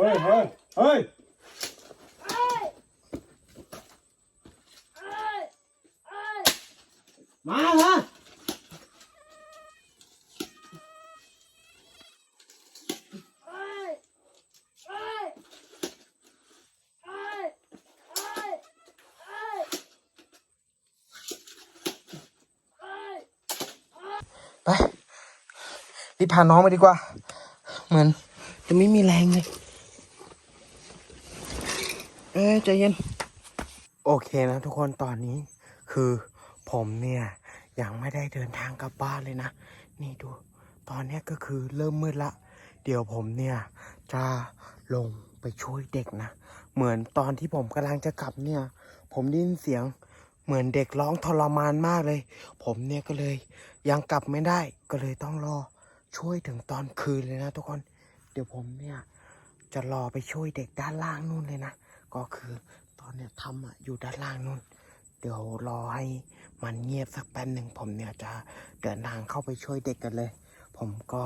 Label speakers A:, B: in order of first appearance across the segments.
A: เฮ้ยเฮ้ยเฮ้ยมาฮะไปรีบพาน้องไปดีกว่า เหมือนจะไม่มีแรงเลย ยใจเย็น โอเคนะทุกคนตอนนี้คือผมเนี่ย ยังไม่ได้เดินทางกลับบ้านเลยนะ นี่ดู ตอนนี้ก็คือเริ่มมืดละ เดี๋ยวผมเนี่ย จะลงไปช่วยเด็กนะ เหมือนตอนที่ผมกำลังจะกลับเนี่ย ผมได้ยินเสียงเหมือนเด็กร้องทรมานมากเลย ผมเนี่ยก็เลยยังกลับไม่ได้ก็เลยต้องรอช่วยถึงตอนคืนเลยนะทุกคน เดี๋ยวผมเนี่ยจะรอไปช่วยเด็กด้านล่างนู่นเลยนะ ก็คือตอนเนี้ยทำอะอยู่ด้านล่างนู่น เดี๋ยวรอให้มันเงียบสักแป๊บหนึ่งผมเนี่ยจะเดินทางเข้าไปช่วยเด็กกันเลย ผมก็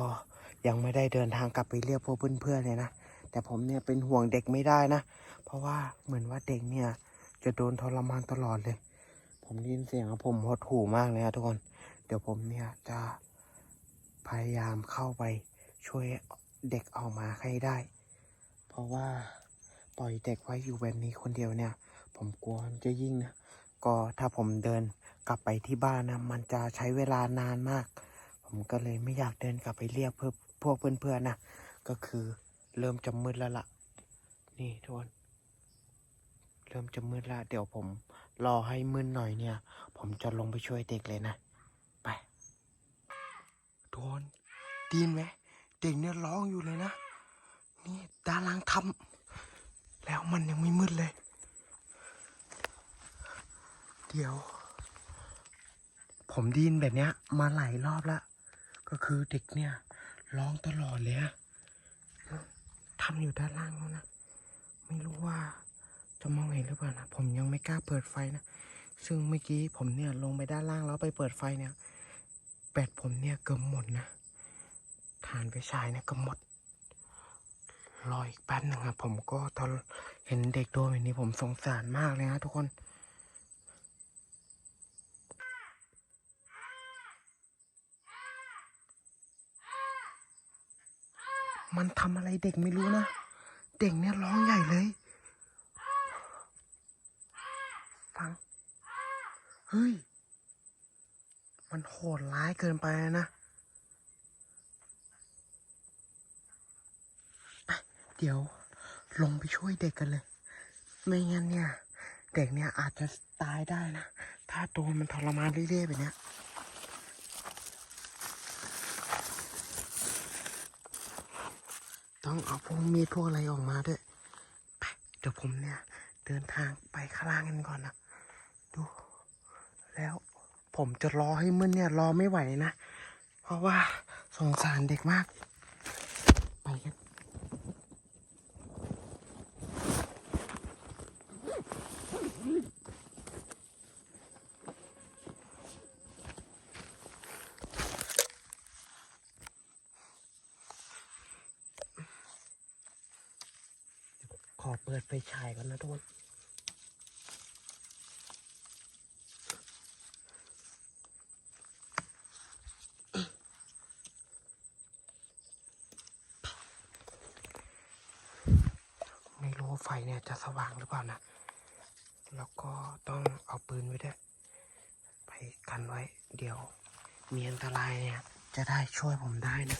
A: ยังไม่ได้เดินทางกลับไปเรียกพวกเพื่อนๆเลยนะ แต่ผมเนี่ยเป็นห่วงเด็กไม่ได้นะ เพราะว่าเหมือนว่าเด็กเนี่ยจะโดนทรมานตลอดเลย ผมได้ยินเสียงผมหดหู่มากเลยนะทุกคน เดี๋ยวผมเนี่ยจะพยายามเข้าไปช่วยเด็กออกมาให้ได้ เพราะว่า ล่อยเด็กไว้อยู่แบบนี้คนเดียวเนี่ย ผมกลัวมันจะยิ่งนะ ก็ถ้าผมเดินกลับไปที่บ้านนะ มันจะใช้เวลานานมาก ผมก็เลยไม่อยากเดินกลับไปเรียกเพื่อพวกเพื่อนๆนะ ก็คือเริ่มจะมืดแล้วล่ะ นี่ทุกคนเริ่มจะมืดล้วเดี๋ยวผมรอให้มืดหน่อยเนี่ย ผมจะลงไปช่วยเด็กเลยนะ ไปทุกคนดีนไหมเด็กเนี่ยร้องอยู่เลยนะ นี่ดารังทำ แล้วมันยังไม่มืดเลย เดี๋ยว ผมดีนแบบเนี้ย มาหลายรอบล้วก็คือเด็กเนี่ยร้องตลอดเลยอะทำอยู่ด้านล่างนู้นนะ ไม่รู้ว่าจะมองเห็นหรือเปล่านะ ผมยังไม่กล้าเปิดไฟนะ ซึ่งเมื่อกี้ผมเนี่ยลงไปด้านล่างแล้วไปเปิดไฟเนี่ย แบตผมเนี่ยเกือบหมดนะ ฐานไฟฉายเนี่ยก็หมด รออีกแป๊บหนึ่งครับผมก็ตอนเห็นเด็กโดนแบบนี้ผมสงสารมากเลยนะทุกคนมันทำอะไรเด็กไม่รู้นะ เด็กเนี่ยร้องใหญ่เลย ฟัง เฮ้ย มันโหดร้ายเกินไปแล้วนะไป เดี๋ยวลงไปช่วยเด็กกันเลย ไม่งั้นเนี่ย เด็กเนี่ยอาจจะตายได้นะ ถ้าตัวมันทรมานเรื่อยๆแบบเนี้ยต้องเอาพวกมีดพวกอะไรออกมาด้วยไปเดี๋ยวผมเนี่ย เดินทางไปข้างล่างกันก่อนนะดู แล้วผมจะรอให้มึนเนี่ยรอไม่ไหวนะ เพราะว่าสงสารเด็กมาก ไปกัน ขอเปิดไฟฉายก่อนนะทุกคนไม่รู้ไฟเนี่ยจะสว่างหรือเปล่านะ แล้วก็ต้องเอาปืนไว้ด้วยไปกันไว้ เดี๋ยวมีอันตรายเนี่ย จะได้ช่วยผมได้นะ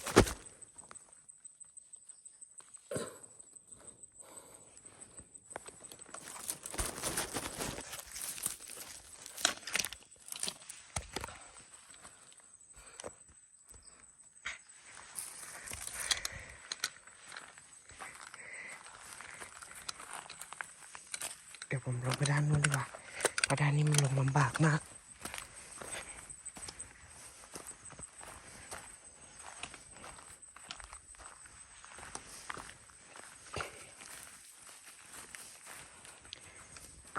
A: ดี๋ยวผมลงไปด้านนู้นดีกว่าเพราะด้านนี้มันลงลำบากมาก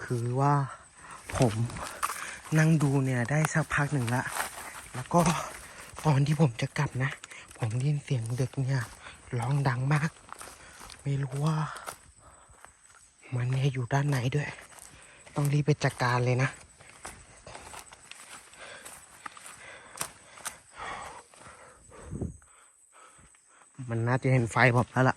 A: คือว่าผมนั่งดูเนี่ยได้สักพักหนึ่งละ แล้วก็ตอนที่ผมจะกลับนะ ผมได้ยินเสียงเด็กเนี่ยร้องดังมาก ไม่รู้ว่า มันเนี่ยอยู่ด้านในด้วย ต้องรีบไปจัดการเลยนะ มันน่าจะเห็นไฟผมแล้วล่ะ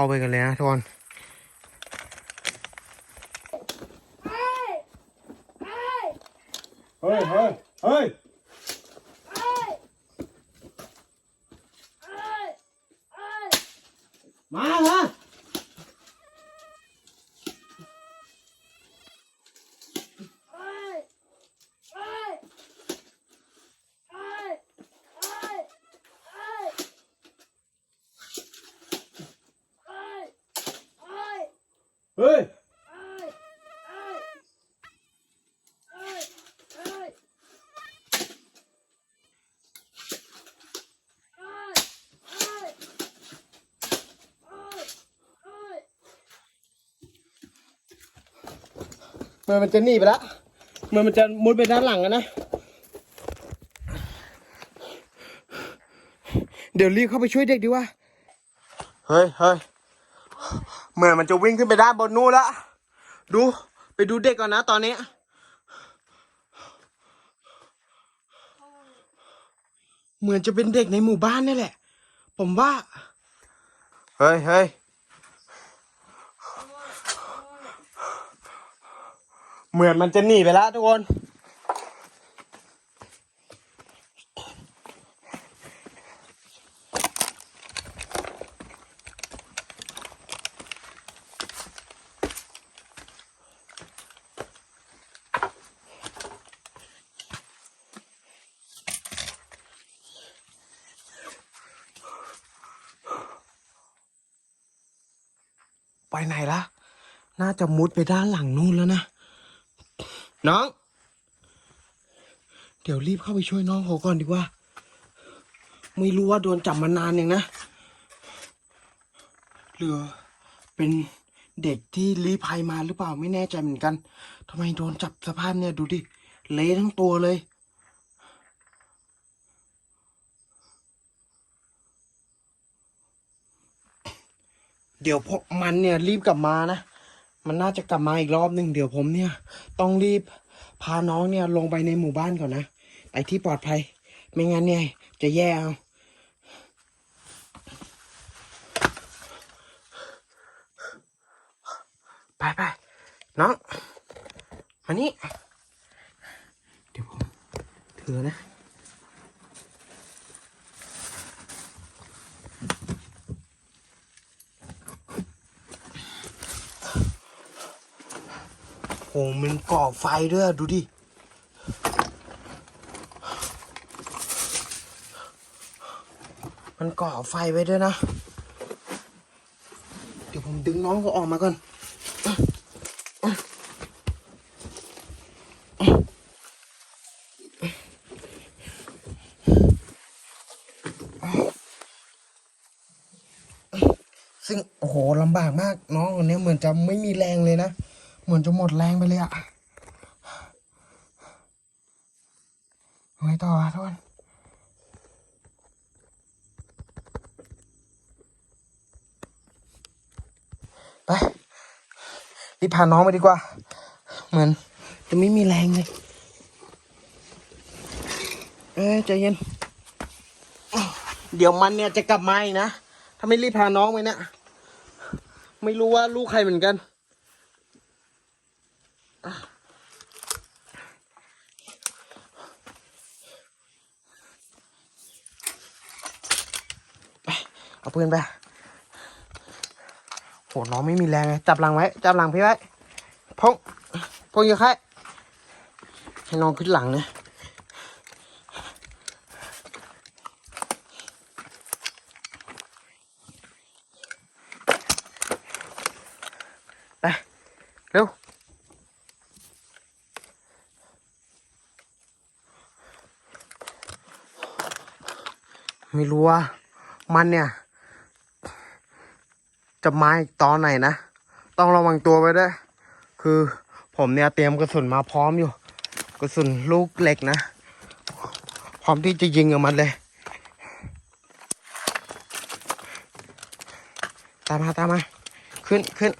A: เข้าไปกันเลยนะทุกคนเฮ้ยเฮ้ยเฮ้ย มาเหรอเฮ้ย เห มือนมันจะหนีไปแล้วเหมือนมันจะมุดไปด้านหลังอะนะ เดี๋ยวรีบเข้าไปช่วยเด็กดีกว่า เฮ้ยเฮ้ยเหมือนมันจะวิ่งขึ้นไปด้านบนนู้นแล้วดู ไปดูเด็กก่อนนะตอนนี้ เหมือนจะเป็นเด็กในหมู่บ้านนี่แหละ ผมว่า เฮ้ยเฮ้ย เหมือนมันจะหนีไปแล้วทุกคน ไปไหนละ น่าจะมุดไปด้านหลังนู่นแล้วนะ น้อง เดี๋ยวรีบเข้าไปช่วยน้องเขาก่อนดีกว่า ไม่รู้ว่าโดนจับมานานยังนะหรือเป็นเด็กที่ลี้ภัยมาหรือเปล่าไม่แน่ใจเหมือนกันทำไมโดนจับสภาพเนี่ยดูดิเละทั้งตัวเลยเดี๋ยวพวกมันเนี่ยรีบกลับมานะ มันน่าจะกลับมาอีกรอบหนึ่งเดี๋ยวผมเนี่ย ต้องรีบพาน้องเนี่ยลงไปในหมู่บ้านก่อนนะ ไปที่ปลอดภัย ไม่งั้นเนี่ย จะแย่เอาไปไปน้อง มานี่ เดี๋ยวผมถือนะ โหมันก่อไฟด้วยดูดิ มันก่อไฟไว้ด้วยนะ เดี๋ยวผมดึงน้องเขาออกมาก่อนซึ่งโอ้โหลำบากมากน้องคนนี้เหมือนจะไม่มีแรงเลยนะ เหมือนจะหมดแรงไปเลยอะไงต่ออะทุกคนไปรีบพาน้องไปดีกว่า เหมือนจะไม่มีแรงเลย เอ้ยใจเย็น เดี๋ยวมันเนี่ยจะกลับมาอีกนะ ถ้าไม่รีบพาน้องไปเนี่ยไม่รู้ว่าลูกใครเหมือนกัน เอาปืนไปโหน้องไม่มีแรงเลยจับหลังไว้ จับหลังพี่ไว้พงพงอยู่ใครให้น้องขึ้นหลังนะไป เร็วไม่รู้ว่ามันเนี่ย จะมาอีกตอนไหนนะ ต้องระวังตัวไว้ด้วย คือผมเนี่ยเตรียมกระสุนมาพร้อมอยู่ กระสุนลูกเหล็กนะ พร้อมที่จะยิงกับมันเลย ตามมาตามมา ขึ้นขึ้น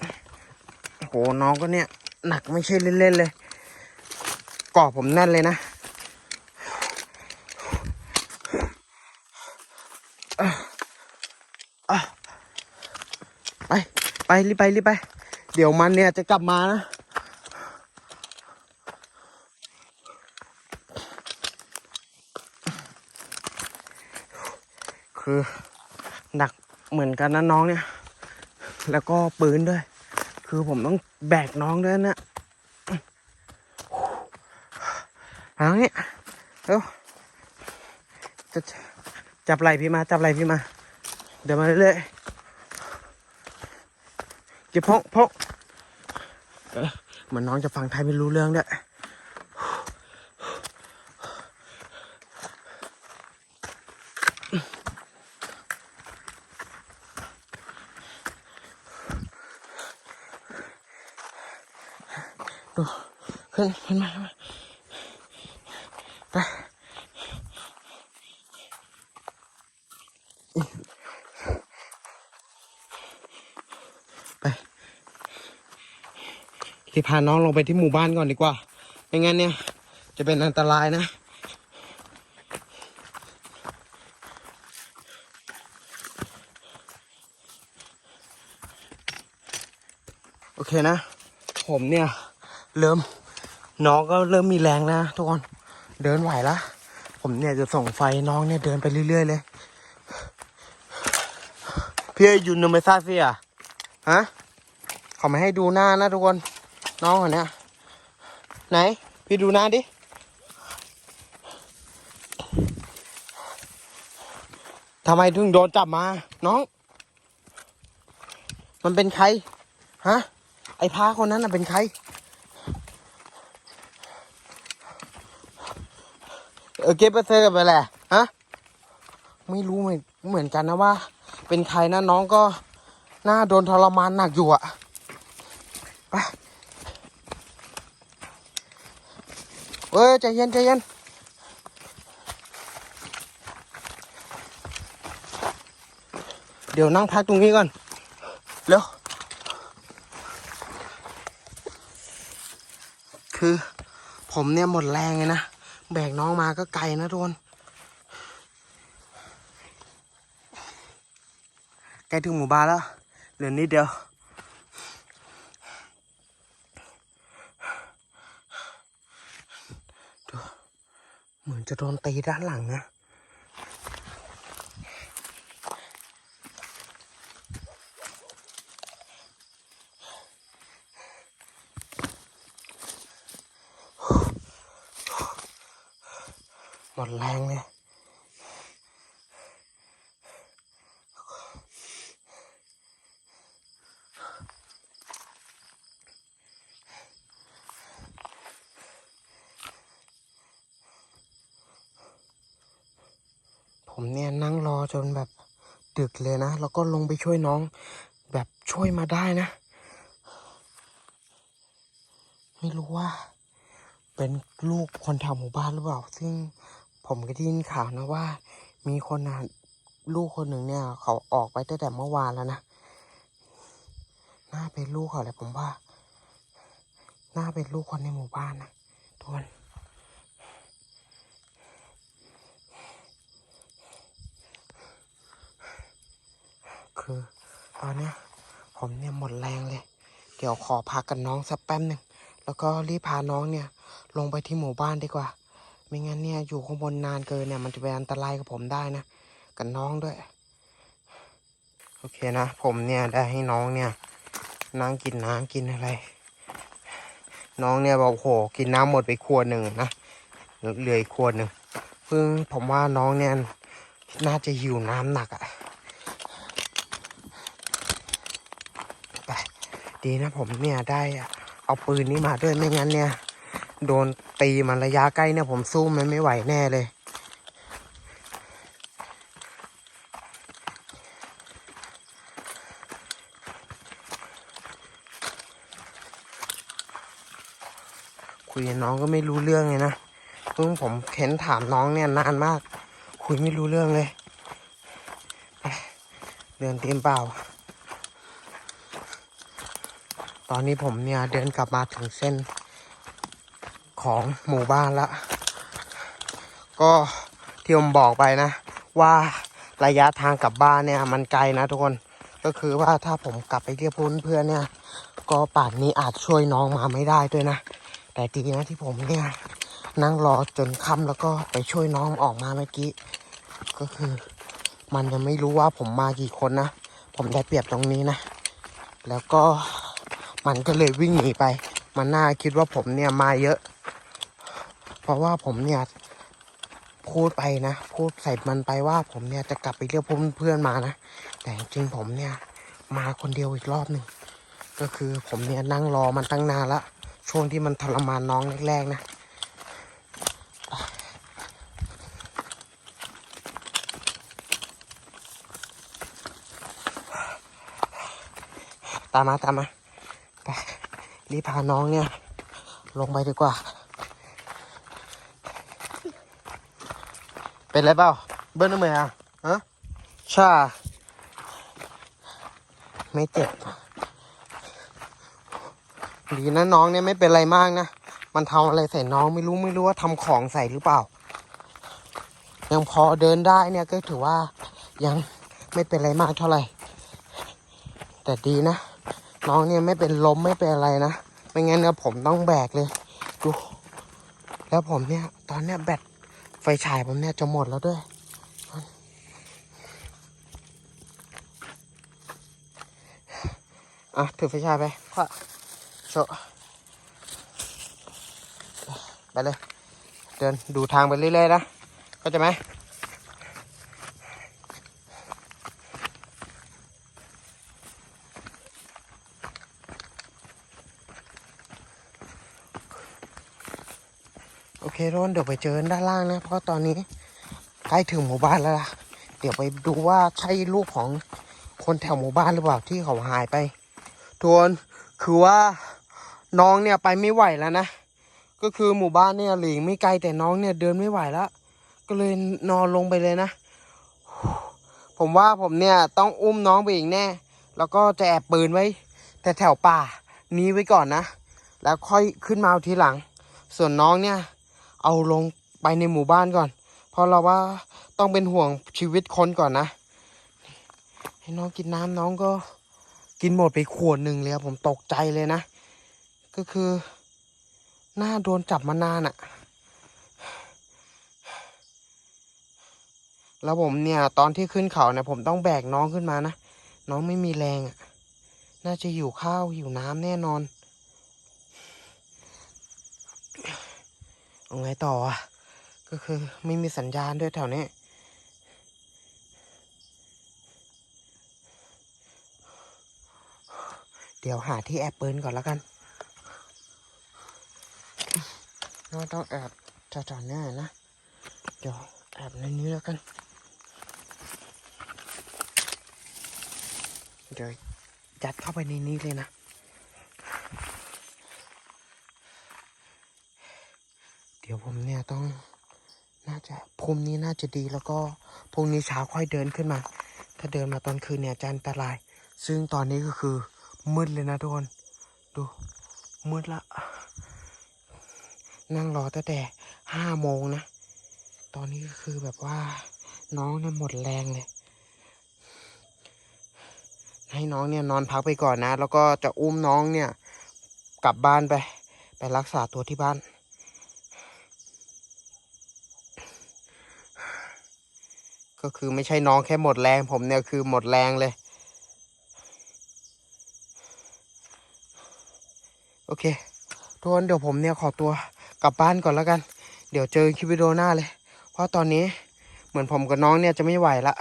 A: โหน้องก็เนี่ย หนักไม่ใช่เล่นๆเลยกาะผมแน่นเลยนะ ไปรีบไปรีบไป เดี๋ยวมันเนี่ยจะกลับมานะคือหนักเหมือนกันนะน้องเนี่ย แล้วก็ปืนด้วย คือผมต้องแบกน้องด้วยนะเอาเนี่ยเร็วจะจับไหลพี่มา จับไหลพี่มา เดี๋ยวมาเรื่อยๆ เก็บพกพกเอ๊ะเหมือนน้องจะฟังไทยไม่รู้เรื่องด้วยดูขึ้นขึ้นมาขึ้นมาไปไป ที่พาน้องลงไปที่หมู่บ้านก่อนดีกว่า ไม่งั้นเนี่ย จะเป็นอันตรายนะ โอเคนะ ผมเนี่ย เริ่มน้องก็เริ่มมีแรงนะทุกคน เดินไหวละ ผมเนี่ยจะส่งไฟน้องเนี่ยเดินไปเรื่อยๆเลยพี่ยุนนไม่ทราบสิอะฮะเขาไม่ให้ดูหน้านะทุกคน น้องคนนี้ไหน พี่ดูหน้าดิ ทำไมถึงโดนจับมา น้อง มันเป็นใคร ฮะ ไอ้พาคนนั้นน่ะเป็นใคร เออเก็บไปเซอร์ไปแหละ ฮะ ไม่รู้เหมือนเหมือนกันนะว่า เป็นใครนะน้องก็น่าโดนทรมานหนักอยู่อะไป เอ้ยใจเย็นใจเย็นเดี๋ยวนั่งพักตรงนี้ก่อนเร็วคือผมเนี่ยหมดแรงเลยนะ แบกน้องมาก็ไกลนะทุกคนใกล้ถึงหมู่บ้านแล้วเหลือนิดเดียว เหมือนจะโดนตีด้านหลังนะหมดแรงเลย ผมเนี่ยนั่งรอ จนแบบดึกเลยนะ แล้วก็ลงไปช่วยน้อง แบบช่วยมาได้นะ ไม่รู้ว่า เป็นลูกคนแถวหมู่บ้านหรือเปล่า ซึ่งผมก็ได้ยินข่าวนะว่า มีคนนะลูกคนหนึ่งเนี่ย เขาออกไปตั้งแต่เมื่อวานแล้วนะน่าเป็นลูกเขาแหละผมว่าน่าเป็นลูกคนในหมู่บ้านนะทุกคน คือ ตอนเนี้ยผมเนี่ยหมดแรงเลย เดี๋ยวขอพักกันน้องสักแป๊บหนึ่งแล้วก็รีบพาน้องเนี่ยลงไปที่หมู่บ้านดีกว่า ไม่งั้นเนี่ยอยู่ข้างบนนานเกินเนี่ยมันจะเป็นอันตรายกับผมได้นะกับน้องด้วย โอเคนะ ผมเนี่ยได้ให้น้องเนี่ยนั่งกินน้ำกินอะไร น้องเนี่ยบอกโหกินน้ำหมดไปขวดหนึ่งนะเหลืออีกขวดหนึ่งเพิ่งผมว่าน้องเนี่ยน่าจะหิวน้ำหนักอะ่ะ ดีนะผมเนี่ยได้เอาปืนนี้มาด้วยไม่งั้นเนี่ย โดนตีมันระยะใกล้เนี่ยผมสู้มันไม่ไหวแน่เลยคุยน้องก็ไม่รู้เรื่องเลยนะเพิ่งผมเห็นถามน้องเนี่ยนานมาก คุยไม่รู้เรื่องเลย เดินเตรียมเปล่า ตอนนี้ผมเนี่ยเดินกลับมาถึงเส้นของหมู่บ้านละ ก็ที่ผมบอกไปนะ ว่าระยะทางกลับบ้านเนี่ยมันไกลนะทุกคนก็คือว่าถ้าผมกลับไปเรียกเพื่อนเนี่ย ก็ป่านนี้อาจช่วยน้องมาไม่ได้ด้วยนะ แต่ดีนะที่ผมเนี่ยนั่งรอจนค่ำแล้วก็ไปช่วยน้องออกมาเมื่อกี้ ก็คือ มันยังไม่รู้ว่าผมมากี่คนนะ ผมได้เปรียบตรงนี้นะ แล้วก็ มันก็เลยวิ่งหนีไป มันน่าคิดว่าผมเนี่ยมาเยอะ เพราะว่าผมเนี่ยพูดไปนะพูดใส่มันไปว่าผมเนี่ยจะกลับไปเรียกเพื่อนๆมานะ แต่จริงๆผมเนี่ยมาคนเดียวอีกรอบหนึ่งก็คือผมเนี่ยนั่งรอมันตั้งนานละช่วงที่มันทรมานน้องแรกๆนะตามมาตามมา รีบพาน้องเนี่ย ลงไปดีกว่า เป็นไรเปล่า เบิ้ลทำไมอะฮะชา ไม่เจ็บ ดีนะน้องเนี่ยไม่เป็นไรมากนะ มันทำอะไรใส่น้องไม่รู้ไม่รู้ว่าทำของใส่หรือเปล่า ยังพอเดินได้เนี่ยก็ถือว่ายังไม่เป็นไรมากเท่าไหร่ แต่ดีนะ น้องเนี่ยไม่เป็นล้มไม่เป็นอะไรนะ ไม่งั้นเนี่ยผมต้องแบกเลย ดู แล้วผมเนี่ย ตอนเนี้ยแบตไฟฉายผมเนี่ยจะหมดแล้วด้วย อะถือไฟฉายไปก็โชไปเลย เดินดูทางไปเรื่อยๆนะ เข้าใจไหม โอเค ทุกคนเดี๋ยวไปเจอด้านล่างนะ เพราะตอนนี้ใกล้ถึงหมู่บ้านแล้วล่ะ เดี๋ยวไปดูว่าใช่ลูกของคนแถวหมู่บ้านหรือเปล่าที่เขาหายไปทวนคือว่าน้องเนี่ยไปไม่ไหวแล้วนะ ก็คือหมู่บ้านเนี่ยหลีกไม่ไกลแต่น้องเนี่ยเดินไม่ไหวแล้ว ก็เลยนอนลงไปเลยนะ ผมว่าผมเนี่ยต้องอุ้มน้องไปอีกแน่ แล้วก็จะแอบปืนไว้ แต่แถวป่านี้ไว้ก่อนนะ แล้วค่อยขึ้นมาทีหลัง ส่วนน้องเนี่ย เอาลงไปในหมู่บ้านก่อน เพราะเราว่าต้องเป็นห่วงชีวิตคนก่อนนะ ให้น้องกินน้ำน้องก็กินหมดไปขวดหนึ่งเลยผมตกใจเลยนะ ก็คือหน้าโดนจับมานานอะแล้วผมเนี่ย ตอนที่ขึ้นเขาเนี่ยผมต้องแบกน้องขึ้นมานะ น้องไม่มีแรงอะน่าจะหิวข้าวหิวน้ำแน่นอน เอา ไงต่ออะ ก็คือไม่มีสัญญาณด้วยแถวนี้ เดี๋ยวหาที่แอบปืนก่อนแล้วกันเราต้องแอบจอดๆเนี่ยนะ เดี๋ยวแอบในนี้แล้วกัน เดี๋ยวยัดเข้าไปในนี้เลยนะ ดี๋ยวผมเนี่ยต้องน่าจะพรุ่งนี้น่าจะดีแล้วก็พรุ่งนี้เช้าค่อยเดินขึ้นมา ถ้าเดินมาตอนคืนเนี่ยจะอันตราย ซึ่งตอนนี้ก็คือมืดเลยนะทุกคน ดูมืดละ นั่งรอตั้งแต่ห้าโมงนะ ตอนนี้ก็คือแบบว่าน้องเนี่ยหมดแรงเลย ให้น้องเนี่ยนอนพักไปก่อนนะ แล้วก็จะอุ้มน้องเนี่ยกลับบ้านไป ไปรักษาตัวที่บ้าน ก็คือไม่ใช่น้องแค่หมดแรง ผมเนี่ยคือหมดแรงเลย โอเคทุกคนเดี๋ยวผมเนี่ยขอตัวกลับบ้านก่อนแล้วกัน เดี๋ยวเจอคลิปวิดีโอหน้าเลย เพราะตอนนี้เหมือนผมกับน้องเนี่ยจะไม่ไหวละ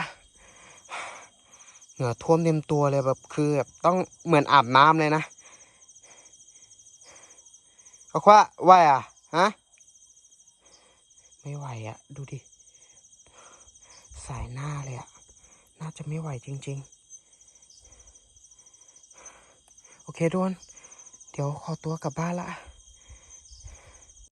A: เหงื่อท่วมเต็มตัวเลยแบบคือแบบต้องเหมือนอาบน้ำเลยนะเอาว่าไหวอะฮะไม่ไหวอะ ดูดิ สายหน้าเลยอะน่าจะไม่ไหวจริง ๆ โอเคทุกคนเดี๋ยวขอตัวกลับบ้านละ